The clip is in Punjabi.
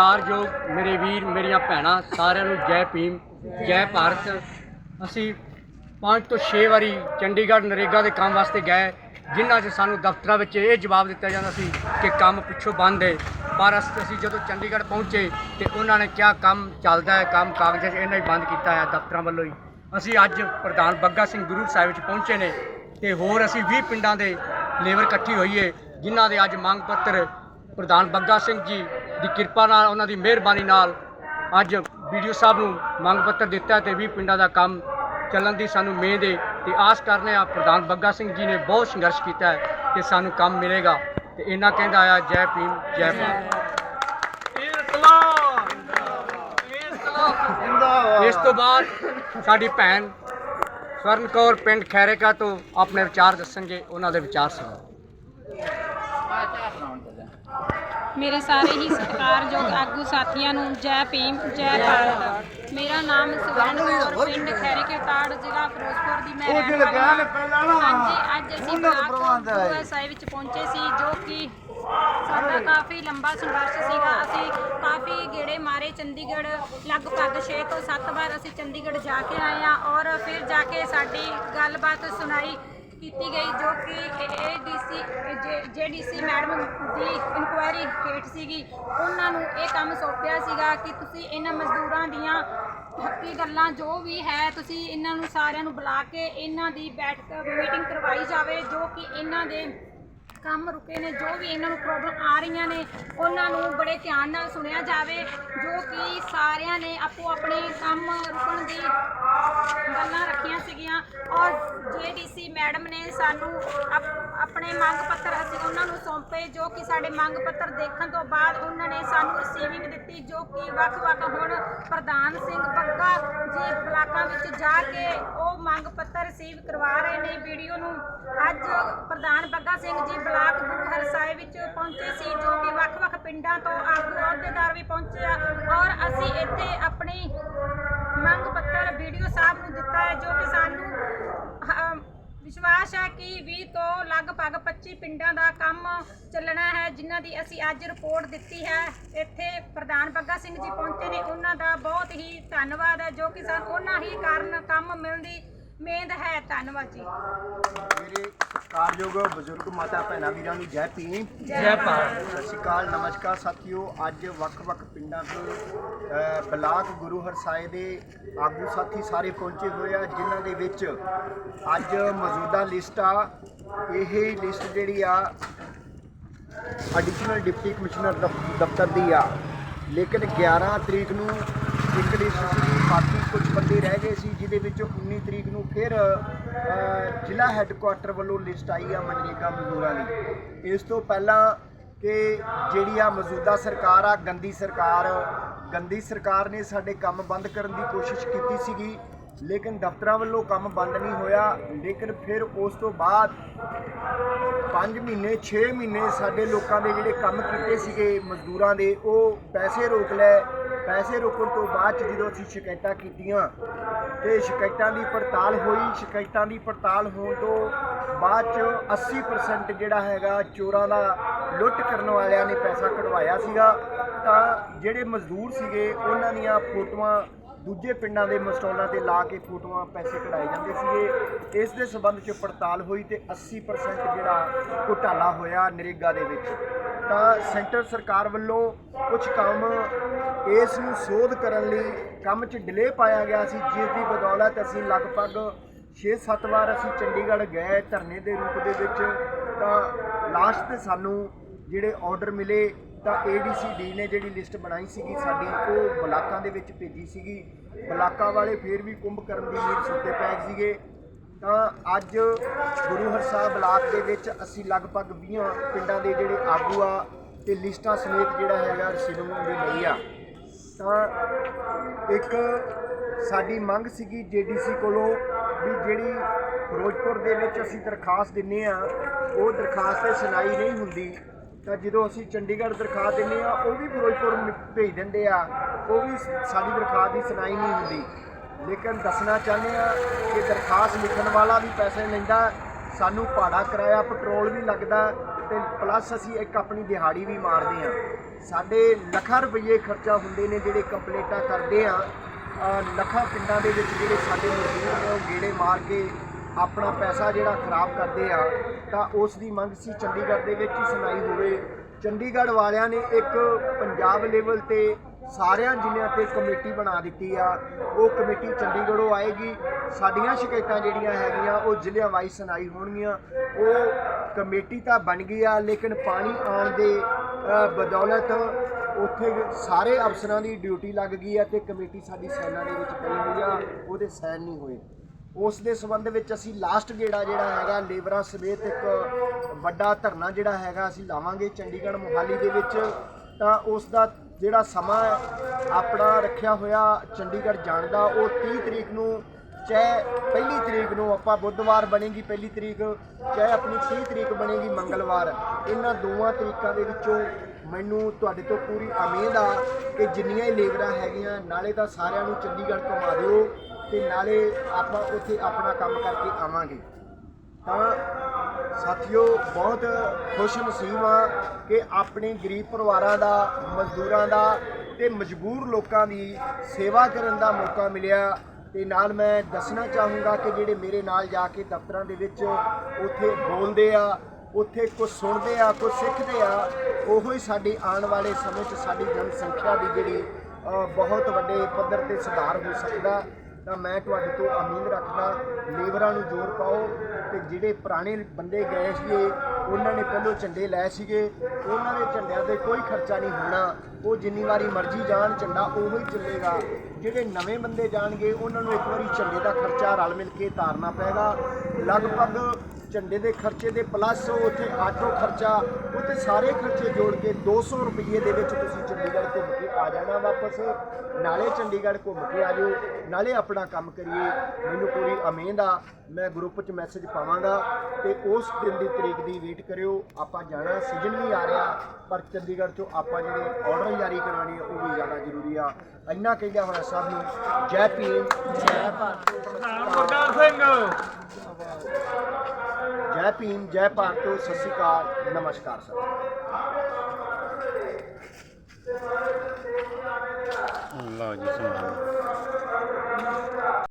ਸਤਿਕਾਰਯੋਗ ਮੇਰੇ ਵੀਰ, ਮੇਰੀਆਂ ਭੈਣਾਂ, ਸਾਰਿਆਂ ਨੂੰ ਜੈ ਭੀਮ, ਜੈ ਭਾਰਤ। ਅਸੀਂ ਪੰਜ ਤੋਂ 6 ਵਾਰੀ ਚੰਡੀਗੜ੍ਹ ਨਰੇਗਾ ਦੇ ਕੰਮ ਵਾਸਤੇ ਗਏ, ਜਿਨ੍ਹਾਂ 'ਚ ਸਾਨੂੰ ਦਫ਼ਤਰਾਂ ਵਿੱਚ ਇਹ ਜਵਾਬ ਦਿੱਤਾ ਜਾਂਦਾ ਸੀ ਕਿ ਕੰਮ ਪਿੱਛੋਂ ਬੰਦ ਹੈ ਪਰ ਅਸ- ਅਸੀਂ ਜਦੋਂ ਚੰਡੀਗੜ੍ਹ ਪਹੁੰਚੇ ਤੇ ਉਹਨਾਂ ਨੇ ਕਿਹਾ, ਕੰਮ ਚੱਲਦਾ ਹੈ ਕੰਮ ਕਾਗਜ਼ਾਂ 'ਚ ਇਹਨਾਂ ਹੀ ਬੰਦ ਕੀਤਾ ਹੈ ਦਫ਼ਤਰਾਂ ਵੱਲੋਂ ਹੀ। ਅਸੀਂ ਅੱਜ ਪ੍ਰਧਾਨ ਬੱਗਾ ਸਿੰਘ ਗੁਰੂ ਸਾਹਿਬ ਵਿੱਚ ਪਹੁੰਚੇ ਨੇ ਤੇ ਹੋਰ ਅਸੀਂ 20 ਪਿੰਡਾਂ ਦੇ ਲੇਬਰ ਇਕੱਠੀ ਹੋਈ ਹੈ ਜਿਨ੍ਹਾਂ ਦੇ ਅੱਜ ਮੰਗ ਪੱਤਰ ਪ੍ਰਧਾਨ ਬੱਗਾ ਸਿੰਘ ਜੀ ਦੀ ਕਿਰਪਾ ਨਾਲ ਉਹਨਾਂ ਦੀ ਮਿਹਰਬਾਨੀ ਨਾਲ ਅੱਜ ਵੀਡੀਓ ਸਾਹਿਬ ਨੂੰ ਮੰਗ ਪੱਤਰ ਦਿੱਤਾ ਤੇ 20 ਪਿੰਡਾਂ ਦਾ ਕੰਮ ਚੱਲਣ ਦੀ ਸਾਨੂੰ ਉਮੀਦ ਹੈ ਤੇ ਆਸ ਕਰਨੇ ਆ ਪ੍ਰਧਾਨ ਬੱਗਾ ਸਿੰਘ ਜੀ ਨੇ ਬਹੁਤ ਸੰਘਰਸ਼ ਕੀਤਾ ਹੈ ਕਿ ਸਾਨੂੰ ਕੰਮ ਮਿਲੇਗਾ ਤੇ ਇਹਨਾਂ ਕਹਿੰਦਾ ਆ ਜੈ ਭੀਮ ਜੈ ਭਾਰਤ। ਇਸ ਤੋਂ ਬਾਅਦ ਸਾਡੀ ਭੈਣ ਸਵਰਨ ਕੌਰ ਪਿੰਡ ਖੈਰੇਕਾ ਤੋਂ ਆਪਣੇ ਵਿਚਾਰ ਦੱਸਣਗੇ ਉਹਨਾਂ ਦੇ ਵਿਚਾਰ ਸੁਣੋ ਮੇਰੇ ਸਾਰੇ ਹੀ ਸਤਿਕਾਰਯੋਗ ਆਗੂ ਸਾਥੀਆਂ ਨੂੰ ਜੈ ਭੀਮ ਜੈ ਭਾਰਤ। ਮੇਰਾ ਨਾਮ ਸੁਵਰਨ ਕੌਰ ਪਿੰਡ ਖੈਰੀ ਕਟਾੜ ਜ਼ਿਲ੍ਹਾ ਫਿਰੋਜ਼ਪੁਰ ਦੀ ਮੈਂ ਰਹਿਣ ਵਾਲੀ ਹਾਂ। ਹਾਂਜੀ ਅੱਜ ਅਸੀਂ ਬਲਾਕ ਸਾਹਿਬ ਵਿੱਚ ਪਹੁੰਚੇ ਸੀ ਜੋ ਕਿ ਸਾਡਾ ਕਾਫੀ ਲੰਬਾ ਸੰਘਰਸ਼ ਸੀਗਾ। ਅਸੀਂ ਕਾਫੀ ਗੇੜੇ ਮਾਰੇ ਚੰਡੀਗੜ੍ਹ ਲਗਭਗ 6 ਤੋਂ 7 ਵਾਰ ਅਸੀਂ ਚੰਡੀਗੜ੍ਹ ਜਾ ਕੇ ਆਏ ਹਾਂ ਔਰ ਫਿਰ ਜਾ ਕੇ ਸਾਡੀ ਗੱਲਬਾਤ ਸੁਣਾਈ ਕੀਤੀ ਗਈ ਜੋ ਕਿ ਜੇਡੀਸੀ ਮੈਡਮ ਦੀ ਇਨਕੁਆਇਰੀ ਹੇਠ ਸੀਗੀ, ਉਹਨਾਂ ਨੂੰ ਇਹ ਕੰਮ ਸੌਂਪਿਆ ਸੀਗਾ ਕਿ ਤੁਸੀਂ ਇਹਨਾਂ ਮਜ਼ਦੂਰਾਂ ਦੀਆਂ ਹੱਕੀ ਗੱਲਾਂ ਜੋ ਵੀ ਹੈ, ਤੁਸੀਂ ਇਹਨਾਂ ਨੂੰ ਸਾਰਿਆਂ ਨੂੰ ਬੁਲਾ ਕੇ ਇਹਨਾਂ ਦੀ ਬੈਠਕ, ਮੀਟਿੰਗ ਕਰਵਾਈ ਜਾਵੇ, ਜੋ ਕਿ ਇਹਨਾਂ ਦੇ ਕੰਮ ਰੁਕੇ ਨੇ, ਜੋ ਵੀ ਇਹਨਾਂ ਨੂੰ ਪ੍ਰੋਬਲਮ ਆ ਰਹੀਆਂ ਨੇ, ਉਹਨਾਂ ਨੂੰ ਬੜੇ ਧਿਆਨ ਨਾਲ ਸੁਣਿਆ ਜਾਵੇ, ਜੋ ਕਿ ਸਾਰਿਆਂ ਨੇ ਆਪੋ ਆਪਣੇ ਕੰਮ ਰੁਕਣ ਦੀ ਗੱਲਾਂ ਰੱਖੀਆਂ ਸੀਗੀਆਂ। ਔਰ ਜੇਡੀਸੀ ਮੈਡਮ ਨੇ ਸਾਨੂੰ ਅਪ, ਆਪਣੇ ਮੰਗ ਪੱਤਰ ਅਸੀਂ ਉਹਨਾਂ ਨੂੰ ਸੌਂਪੇ, ਜੋ ਕਿ ਸਾਡੇ ਮੰਗ ਪੱਤਰ ਦੇਖਣ ਤੋਂ ਬਾਅਦ ਉਹਨਾਂ ਨੇ ਸਾਨੂੰ ਰਿਸੀਵਿੰਗ ਦਿੱਤੀ, ਜੋ ਕਿ ਵੱਖ-ਵੱਖ ਹੁਣ ਪ੍ਰਧਾਨ ਸਿੰਘ ਬੱਗਾ ਜੀ ਬਲਾਕਾਂ ਵਿੱਚ ਜਾ ਕੇ ਉਹ ਮੰਗ ਪੱਤਰ ਰਿਸੀਵ ਕਰਵਾ ਰਹੇ ਨੇ। ਵੀਡੀਓ ਨੂੰ ਅੱਜ ਪ੍ਰਧਾਨ ਬੱਗਾ ਸਿੰਘ ਜੀ ਬਲਾਕ ਗੁਰੂ ਹਰਸਾਏ ਵਿੱਚ ਪਹੁੰਚੇ ਸੀ, ਜੋ ਕਿ ਵੱਖ-ਵੱਖ ਪਿੰਡਾਂ ਤੋਂ ਆਗੂ ਅਹੁਦੇਦਾਰ ਵੀ ਪਹੁੰਚੇ ਆ। ਔਰ ਅਸੀਂ ਇੱਥੇ ਆਪਣੀ ਮੰਗ ਪੱਤਰ ਵੀਡੀਓ ਸਾਹਿਬ ਨੂੰ ਦਿੱਤਾ ਹੈ, ਜੋ ਕਿ ਸਾਨੂੰ ਵਿਸ਼ਵਾਸ ਹੈ ਕਿ 20 ਤੋਂ ਲਗਭਗ 25 ਪਿੰਡਾਂ ਦਾ ਕੰਮ ਚੱਲਣਾ ਹੈ, ਜਿਨ੍ਹਾਂ ਦੀ ਅਸੀਂ ਅੱਜ ਰਿਪੋਰਟ ਦਿੱਤੀ ਹੈ। ਇੱਥੇ ਪ੍ਰਧਾਨ ਬੱਗਾ ਸਿੰਘ ਜੀ ਪਹੁੰਚੇ ਨੇ, ਉਹਨਾਂ ਦਾ ਬਹੁਤ ਹੀ ਧੰਨਵਾਦ ਹੈ, ਜੋ ਕਿ ਸਾਨੂੰ ਉਹਨਾਂ ਹੀ ਕਾਰਨ ਕੰਮ ਮਿਲਦੀ ਉਮੀਦ ਹੈ ਧੰਨਵਾਦ ਜੀ ਮੇਰੇ ਸਤਿਕਾਰਯੋਗ ਬਜ਼ੁਰਗ ਮਾਤਾ ਭੈਣਾਂ ਵੀਰਾਂ ਨੂੰ ਜੈ ਭੀਮ। ਜੈ ਭਾਰਤ। ਸਤਿ ਸ਼੍ਰੀ ਅਕਾਲ ਨਮਸਕਾਰ ਸਾਥੀਓ। ਅੱਜ ਵੱਖ-ਵੱਖ ਪਿੰਡਾਂ ਤੋਂ ਬਲਾਕ ਗੁਰੂ ਹਰਸਾਏ ਦੇ ਆਗੂ ਸਾਥੀ ਸਾਰੇ ਪਹੁੰਚੇ ਹੋਏ ਆ ਜਿਨ੍ਹਾਂ ਦੇ ਵਿੱਚ ਅੱਜ ਮੌਜੂਦਾ ਲਿਸਟ ਆ। ਇਹ ਲਿਸਟ ਜਿਹੜੀ ਆ ਐਡੀਸ਼ਨਲ ਡਿਪਟੀ ਕਮਿਸ਼ਨਰ ਦਫ- ਦਫ਼ਤਰ ਦੀ ਆ। ਲੇਕਿਨ 11 ਤਰੀਕ ਨੂੰ ਇੱਕ ਲਿਸਟ ਬੰਦੇ ਰਹਿ ਗਏ ਸੀ, ਜਿਹਦੇ ਵਿੱਚੋਂ 19 ਤਰੀਕ ਨੂੰ ਫਿਰ ਜ਼ਿਲ੍ਹਾ ਹੈੱਡਕੁਆਟਰ ਵੱਲੋਂ ਲਿਸਟ ਆਈ ਆ ਮਨਰੇਗਾ ਮਜ਼ਦੂਰਾਂ ਦੀ। ਇਸ ਤੋਂ ਪਹਿਲਾਂ ਕਿ ਜਿਹੜੀ ਆ ਮੌਜੂਦਾ ਸਰਕਾਰ ਆ, ਗੰਦੀ ਸਰਕਾਰ ਗੰਦੀ ਸਰਕਾਰ ਨੇ ਸਾਡੇ ਕੰਮ ਬੰਦ ਕਰਨ ਦੀ ਕੋਸ਼ਿਸ਼ ਕੀਤੀ ਸੀਗੀ, ਲੇਕਿਨ ਦਫ਼ਤਰਾਂ ਵੱਲੋਂ ਕੰਮ ਬੰਦ ਨਹੀਂ ਹੋਇਆ, ਲੇਕਿਨ ਫਿਰ ਉਸ ਤੋਂ ਬਾਅਦ 5 ਮਹੀਨੇ 6 ਮਹੀਨੇ ਸਾਡੇ ਲੋਕਾਂ ਦੇ ਜਿਹੜੇ ਕੰਮ ਕੀਤੇ ਸੀਗੇ ਮਜ਼ਦੂਰਾਂ ਦੇ, ਉਹ ਪੈਸੇ ਰੋਕ ਲਏ ਪੈਸੇ ਰੋਕਣ ਤੋਂ ਬਾਅਦ 'ਚ ਜਦੋਂ ਅਸੀਂ ਸ਼ਿਕਾਇਤਾਂ ਕੀਤੀਆਂ ਤੇ ਸ਼ਿਕਾਇਤਾਂ ਦੀ ਪੜਤਾਲ ਹੋਈ, ਸ਼ਿਕਾਇਤਾਂ ਦੀ ਪੜਤਾਲ ਹੋਣ ਤੋਂ ਬਾਅਦ 'ਚ 80% ਜਿਹੜਾ ਹੈਗਾ ਚੋਰਾਂ ਦਾ ਲੁੱਟ ਕਰਨ ਵਾਲਿਆਂ ਨੇ ਪੈਸਾ ਕਢਵਾਇਆ ਸੀਗਾ। ਤਾਂ ਜਿਹੜੇ ਮਜ਼ਦੂਰ ਸੀਗੇ, ਉਹਨਾਂ ਦੀਆਂ ਫੋਟੋਆਂ ਦੂਜੇ ਪਿੰਡਾਂ ਦੇ ਮਸਟੋਲਾਂ ਤੇ ਲਾ ਕੇ ਫੋਟੋਆਂ ਪੈਸੇ ਕਢਾਏ ਜਾਂਦੇ ਸੀਗੇ। ਇਸ ਦੇ ਸਬੰਧ 'ਚ ਪੜਤਾਲ ਹੋਈ ਤੇ 80% ਜਿਹੜਾ ਘੁਟਾਲਾ ਹੋਇਆ ਨਰੇਗਾ ਦੇ ਵਿੱਚ। ਤਾਂ ਸੈਂਟਰ ਸਰਕਾਰ ਵੱਲੋਂ ਕੁਝ ਕੰਮ ਇਸ ਨੂੰ ਸੋਧ ਕਰਨ ਲਈ ਕੰਮ 'ਚ ਡਿਲੇ ਪਾਇਆ ਗਿਆ ਸੀ, ਜਿਸ ਦੀ ਬਦੌਲਤ ਅਸੀਂ ਲਗਭਗ 6-7 ਵਾਰ ਅਸੀਂ ਚੰਡੀਗੜ੍ਹ ਗਏ, ਧਰਨੇ ਦੇ ਰੂਪ ਦੇ ਵਿੱਚ। ਤਾਂ ਲਾਸਟ ਤੇ ਸਾਨੂੰ ਜਿਹੜੇ ਆਰਡਰ ਮਿਲੇ, ਤਾਂ ਏਡੀਸੀਡੀ ਨੇ ਜਿਹੜੀ ਲਿਸਟ ਬਣਾਈ ਸੀਗੀ ਸਾਡੀ, ਉਹ ਬਲਾਕਾਂ ਦੇ ਵਿੱਚ ਭੇਜੀ ਸੀਗੀ। ਬਲਾਕਾਂ ਵਾਲੇ ਫੇਰ ਵੀ ਕੁੰਭ ਕਰਨ ਦੀ ਨੀਂਦ ਸੁੱਤੇ ਪਏ ਸੀਗੇ। ਤਾਂ ਅੱਜ ਗੁਰੂ ਹਰਸਾਹਿਬ ਬਲਾਕ ਦੇ ਵਿੱਚ ਅਸੀਂ ਲਗਭਗ 20 ਪਿੰਡਾਂ ਦੇ ਜਿਹੜੇ ਆਗੂ ਆ, ਤੇ ਲਿਸਟਾਂ ਸਮੇਤ ਜਿਹੜਾ ਹੈਗਾ ਰਿਸੀਵਿੰਗ ਦੇ ਲਈ ਆ। ਤਾਂ ਇੱਕ ਸਾਡੀ ਮੰਗ ਸੀਗੀ ਜੀਡੀਸੀ ਕੋਲੋਂ ਵੀ ਜਿਹੜੀ ਫਿਰੋਜ਼ਪੁਰ ਦੇ ਵਿੱਚ ਅਸੀਂ ਦਰਖਾਸਤ ਦਿੰਨੇ ਆ, ਉਹ ਦਰਖਾਸਤ ਤੇ ਸੁਣਾਈ ਨਹੀਂ ਹੁੰਦੀ। ਤਾਂ ਜਦੋਂ ਅਸੀਂ ਚੰਡੀਗੜ੍ਹ ਦਰਖਾਸਤ ਦਿੰਨੇ ਆ, ਉਹ ਵੀ ਫਿਰੋਜ਼ਪੁਰ ਮ- ਭੇਜ ਦਿੰਦੇ ਆ, ਉਹ ਵੀ ਸਾਡੀ ਦਰਖਾਸਤ ਦੀ ਸੁਣਾਈ ਨਹੀਂ ਹੁੰਦੀ। ਲੇਕਿਨ ਦੱਸਣਾ ਚਾਹੁੰਦੇ ਆ ਕਿ ਦਰਖਾਸਤ ਲਿਖਣ ਵਾਲਾ ਵੀ ਪੈਸੇ ਲੈਂਦਾ ਸਾਨੂੰ ਭਾੜਾ ਕਿਰਾਇਆ ਪੈਟਰੋਲ ਵੀ ਲੱਗਦਾ ਤੇ ਪਲੱਸ ਅਸੀਂ ਇੱਕ ਆਪਣੀ ਦਿਹਾੜੀ ਵੀ ਮਾਰਦੇ ਆ ਸਾਡੇ ਲੱਖਾਂ ਰੁਪਏ ਖਰਚਾ ਹੁੰਦੇ ਨੇ ਜਿਹੜੇ ਕੰਪਲੀਟਾਂ ਕਰਦੇ ਆ ਲੱਖਾਂ ਪਿੰਡਾਂ ਦੇ ਵਿੱਚ ਜਿਹੜੇ ਸਾਡੇ ਮਜ਼ਦੂਰ ਨੇ, ਉਹ ਗੇੜੇ ਮਾਰ ਕੇ ਆਪਣਾ ਪੈਸਾ ਜਿਹੜਾ ਖਰਾਬ ਕਰਦੇ ਆ, ਤਾਂ ਉਸ ਦੀ ਮੰਗ ਸੀ ਚੰਡੀਗੜ੍ਹ ਦੇ ਵਿੱਚ ਹੀ ਸੁਣਾਈ ਹੋਵੇ। ਚੰਡੀਗੜ੍ਹ ਵਾਲਿਆਂ ਨੇ ਇੱਕ ਪੰਜਾਬ ਲੈਵਲ ਤੇ ਸਾਰਿਆਂ ਜ਼ਿਲ੍ਹਿਆਂ ਤੇ ਕਮੇਟੀ ਬਣਾ ਦਿੱਤੀ ਆ, ਉਹ ਕਮੇਟੀ ਚੰਡੀਗੜ੍ਹੋਂ ਆਏਗੀ। ਸਾਡੀਆਂ ਸ਼ਿਕਾਇਤਾਂ ਜਿਹੜੀਆਂ ਹੈਗੀਆਂ, ਉਹ ਜ਼ਿਲ੍ਹਿਆਂ ਵਾਈਜ਼ ਸੁਣਾਈ ਹੋਣਗੀਆਂ। ਉਹ ਕਮੇਟੀ ਤਾਂ ਬਣ ਗਈ ਆ, ਲੇਕਿਨ ਪਾਣੀ ਆਉਣ ਦੇ ਬਦੌਲਤ ਉੱਥੇ ਸਾਰੇ ਅਫਸਰਾਂ ਦੀ ਡਿਊਟੀ ਲੱਗ ਗਈ ਆ ਤੇ ਕਮੇਟੀ ਸਾਡੀ ਸੈਨਾ ਦੇ ਵਿੱਚ ਪਈ ਹੋਈ ਆ, ਉਹਦੇ ਸਾਈਨ ਨਹੀਂ ਹੋਏ। ਉਸ ਦੇ ਸੰਬੰਧ ਵਿੱਚ ਅਸੀਂ ਲਾਸਟ ਗੇੜਾ ਜਿਹੜਾ ਹੈਗਾ, ਲੇਬਰਾਂ ਸਮੇਤ ਇੱਕ ਵੱਡਾ ਧਰਨਾ ਜਿਹੜਾ ਹੈਗਾ, ਅਸੀਂ ਲਾਵਾਂਗੇ ਚੰਡੀਗੜ੍ਹ ਮੁਹਾਲੀ ਦੇ ਵਿੱਚ। ਤਾਂ ਉਸ ਦਾ ਜਿਹੜਾ ਸਮਾਂ ਆਪਣਾ ਰੱਖਿਆ ਹੋਇਆ ਚੰਡੀਗੜ੍ਹ ਜਾਣ ਦਾ, ਉਹ 30 ਤਰੀਕ ਨੂੰ ਚਾਹੇ ਪਹਿਲੀ ਤਰੀਕ ਨੂੰ ਆਪਾਂ ਬੁੱਧਵਾਰ ਬਣੇਗੀ, ਪਹਿਲੀ ਤਰੀਕ ਚਾਹੇ ਆਪਣੀ 30 ਤਰੀਕ ਬਣੇਗੀ, ਮੰਗਲਵਾਰ। ਇਹਨਾਂ ਦੋਵਾਂ ਤਰੀਕਾਂ ਦੇ ਵਿੱਚੋਂ ਮੈਨੂੰ ਤੁਹਾਡੇ ਤੋਂ ਪੂਰੀ ਉਮੀਦ ਆ ਕਿ ਜਿੰਨੀਆਂ ਹੀ ਲੇਬਰਾਂ ਹੈਗੀਆਂ, ਨਾਲੇ ਤਾਂ ਸਾਰਿਆਂ ਨੂੰ ਚੰਡੀਗੜ੍ਹ ਘੁਮਾ ਦਿਓ ਤੇ ਨਾਲੇ ਆਪਾਂ ਉੱਥੇ ਆਪਣਾ ਕੰਮ ਕਰਕੇ ਆਵਾਂਗੇ। ਤਾਂ ਸਾਥੀਓ, ਬਹੁਤ ਖੁਸ਼ ਨਸੀਬ ਆ ਕਿ ਆਪਣੇ ਗਰੀਬ ਪਰਿਵਾਰਾਂ ਦਾ, ਮਜ਼ਦੂਰਾਂ ਦਾ ਤੇ ਮਜਬੂਰ ਲੋਕਾਂ ਦੀ ਸੇਵਾ ਕਰਨ ਦਾ ਮੌਕਾ ਮਿਲਿਆ। ਤੇ ਨਾਲ ਮੈਂ ਦੱਸਣਾ ਚਾਹੂੰਗਾ ਕਿ ਜਿਹੜੇ ਮੇਰੇ ਨਾਲ ਜਾ ਕੇ ਦਫ਼ਤਰਾਂ ਦੇ ਵਿੱਚ ਉੱਥੇ ਬੋਲਦੇ ਆ, ਉੱਥੇ ਕੁਝ ਸੁਣਦੇ ਆ ਕੁਝ ਸਿੱਖਦੇ ਆ, ਉਹੋ ਹੀ ਸਾਡੀ ਆਉਣ ਵਾਲੇ ਸਮੇਂ 'ਚ ਸਾਡੀ ਜਨਸੰਖਿਆ ਦੀ ਜਿਹੜੀ ਬਹੁਤ ਵੱਡੇ ਪੱਧਰ ਤੇ ਸੁਧਾਰ ਹੋ ਸਕਦਾ। ਤਾਂ ਮੈਂ ਤੁਹਾਡੇ ਤੋਂ ਉਮੀਦ ਰੱਖਦਾ, ਲੇਬਰਾਂ ਨੂੰ ਜ਼ੋਰ ਪਾਓ ਤੇ ਜਿਹੜੇ ਪੁਰਾਣੇ ਬੰਦੇ ਗਏ ਸੀਗੇ, ਉਹਨਾਂ ਨੇ ਪਹਿਲੋਂ ਝੰਡੇ ਲਏ ਸੀਗੇ। ਉਹਨਾਂ ਦੇ ਝੰਡਿਆਂ ਤੇ ਕੋਈ ਖਰਚਾ ਨਹੀਂ ਹੋਣਾ। ਉਹ ਜਿੰਨੀ ਵਾਰੀ ਮਰਜ਼ੀ ਜਾਣ, ਝੰਡਾ ਉਹੋ ਹੀ ਚੱਲੇਗਾ। ਜਿਹੜੇ ਨਵੇਂ ਬੰਦੇ ਜਾਣਗੇ, ਉਹਨਾਂ ਨੂੰ ਇੱਕ ਵਾਰੀ ਝੰਡੇ ਦਾ ਖਰਚਾ ਰਲ ਮਿਲ ਕੇ ਤਾਰਨਾ ਪਏਗਾ। ਲਗਭਗ ਝੰਡੇ ਦੇ ਖਰਚੇ ਦੇ ਪਲੱਸ ਉੱਥੇ ਆਟੋ ਖਰਚਾ ਉੱਥੇ ਸਾਰੇ ਖਰਚੇ ਜੋੜ ਕੇ 200 ਰੁਪਏ ਦੇ ਵਿੱਚ ਤੁਸੀਂ ਚੰਡੀਗੜ੍ਹ ਘੁੰਮ ਕੇ ਆ ਜਾਣਾ ਵਾਪਸ। ਨਾਲੇ ਚੰਡੀਗੜ੍ਹ ਘੁੰਮ ਕੇ ਆ ਜਾਓ ਨਾਲੇ ਆਪਣਾ ਕੰਮ ਕਰੀਏ। ਮੈਨੂੰ ਪੂਰੀ ਉਮੀਦ ਆ ਮੈਂ ਗਰੁੱਪ 'ਚ ਮੈਸੇਜ ਪਾਵਾਂਗਾ ਤੇ ਉਸ ਦਿਨ ਦੀ ਤਰੀਕ ਦੀ ਵੇਟ ਕਰਿਓ। ਆਪਾਂ ਜਾਣਾ ਸੀਜ਼ਨ ਵੀ ਆ ਰਿਹਾ ਪਰ ਚੰਡੀਗੜ੍ਹ 'ਚੋਂ ਆਪਾਂ ਜਿਹੜੇ ਆਰਡਰ ਜਾਰੀ ਕਰਾਉਣੇ ਆ ਉਹ ਵੀ ਜ਼ਿਆਦਾ ਜ਼ਰੂਰੀ ਆ। ਇੰਨਾ ਕਹਿੰਦਾ ਹੋਇਆ ਸਭ ਨੂੰ ਜੈ ਭੀਮ। ਜੈ ਭਾਰਤ। ਗੁਰਦਾਰ ਸਿੰਘ। ਜੈ ਭੀਮ ਜੈ ਭਾਰਤ ਸਤਿ ਸ਼੍ਰੀ ਅਕਾਲ ਨਮਸਕਾਰ ਸਰ। ਲਓ ਜੀ ਸੁਣਾਓ